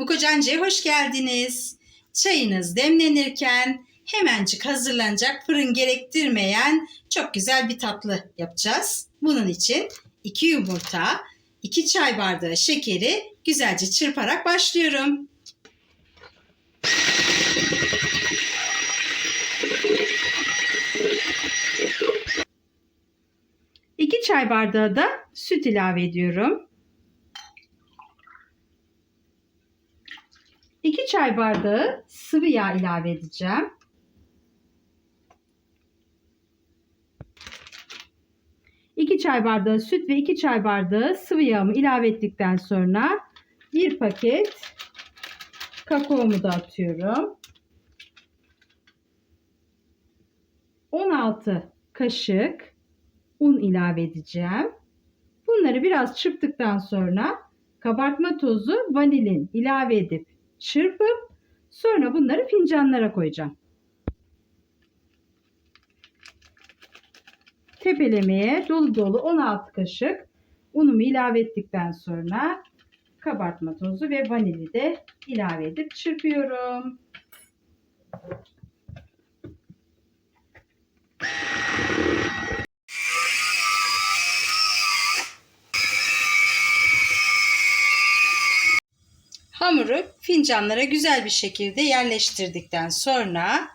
Mukocancı'ya hoş geldiniz. Çayınız demlenirken hemencik hazırlanacak fırın gerektirmeyen çok güzel bir tatlı yapacağız. Bunun için 2 yumurta, 2 çay bardağı şekeri güzelce çırparak başlıyorum. İki çay bardağı da süt ilave ediyorum. 2 çay bardağı sıvı yağ ilave edeceğim. İki çay bardağı süt ve 2 çay bardağı sıvı yağımı ilave ettikten sonra bir paket kakaomu da atıyorum. 16 kaşık un ilave edeceğim. Bunları biraz çırptıktan sonra kabartma tozu, vanilin ilave edip çırpıp sonra bunları fincanlara koyacağım. Tepelemeye dolu dolu 16 kaşık unumu ilave ettikten sonra kabartma tozu ve vanili de ilave edip çırpıyorum. Hamuru fincanlara güzel bir şekilde yerleştirdikten sonra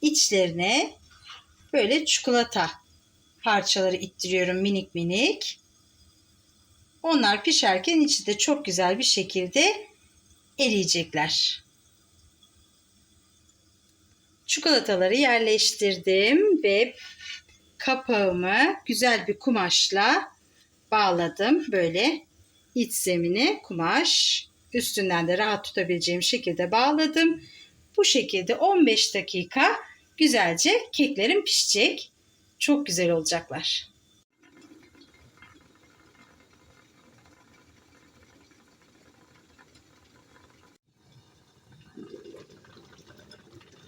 içlerine böyle çikolata parçaları ittiriyorum minik minik. Onlar pişerken içi de çok güzel bir şekilde eriyecekler. Çikolataları yerleştirdim ve kapağımı güzel bir kumaşla bağladım. Böyle iç zemine kumaş üstünden de rahat tutabileceğim şekilde bağladım. Bu şekilde 15 dakika güzelce keklerim pişecek. Çok güzel olacaklar.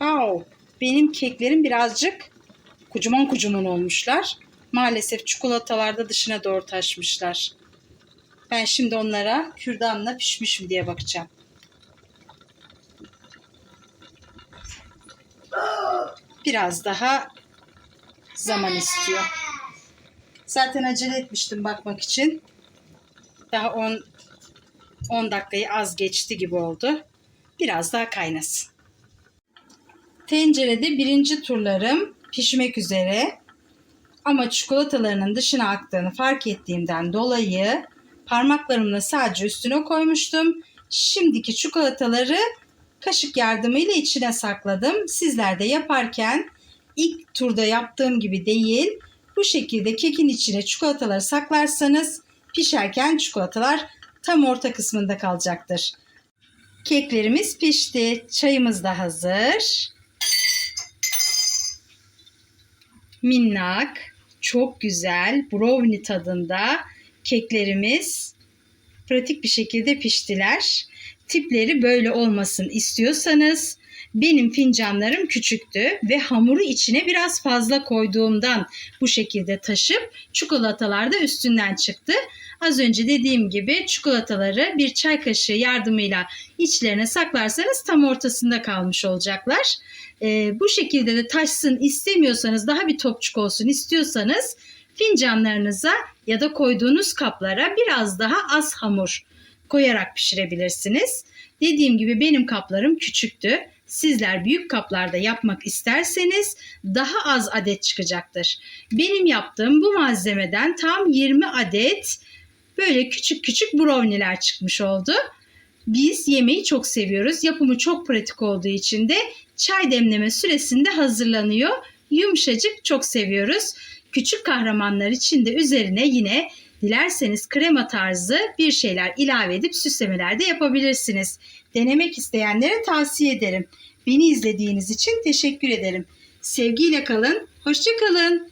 Au, benim keklerim birazcık kucuman kucuman olmuşlar. Maalesef çikolatalarda dışına doğru taşmışlar. Ben şimdi onlara kürdanla pişmiş mi diye bakacağım. Biraz daha zaman istiyor. Zaten acele etmiştim bakmak için. Daha 10 10 dakikayı az geçti gibi oldu. Biraz daha kaynasın. Tencerede birinci turlarım pişmek üzere. Ama çikolatalarının dışına aktığını fark ettiğimden dolayı parmaklarımla sadece üstüne koymuştum. Şimdiki çikolataları kaşık yardımıyla içine sakladım. Sizler de yaparken ilk turda yaptığım gibi değil, bu şekilde kekin içine çikolataları saklarsanız pişerken çikolatalar tam orta kısmında kalacaktır. Keklerimiz pişti. Çayımız da hazır. Minnak, çok güzel, brownie tadında keklerimiz pratik bir şekilde piştiler. Tipleri böyle olmasın istiyorsanız benim fincanlarım küçüktü ve hamuru içine biraz fazla koyduğumdan bu şekilde taşıp çikolatalar da üstünden çıktı. Az önce dediğim gibi çikolataları bir çay kaşığı yardımıyla içlerine saklarsanız tam ortasında kalmış olacaklar. Ee, bu şekilde de taşsın istemiyorsanız daha bir topçuk olsun istiyorsanız fincanlarınıza ya da koyduğunuz kaplara biraz daha az hamur koyarak pişirebilirsiniz. Dediğim gibi benim kaplarım küçüktü. Sizler büyük kaplarda yapmak isterseniz daha az adet çıkacaktır. Benim yaptığım bu malzemeden tam 20 adet böyle küçük küçük brownie'ler çıkmış oldu. Biz yemeği çok seviyoruz. Yapımı çok pratik olduğu için de çay demleme süresinde hazırlanıyor. Yumuşacık çok seviyoruz. Küçük kahramanlar için de üzerine yine dilerseniz krema tarzı bir şeyler ilave edip süslemeler de yapabilirsiniz. Denemek isteyenlere tavsiye ederim. Beni izlediğiniz için teşekkür ederim. Sevgiyle kalın, hoşça kalın.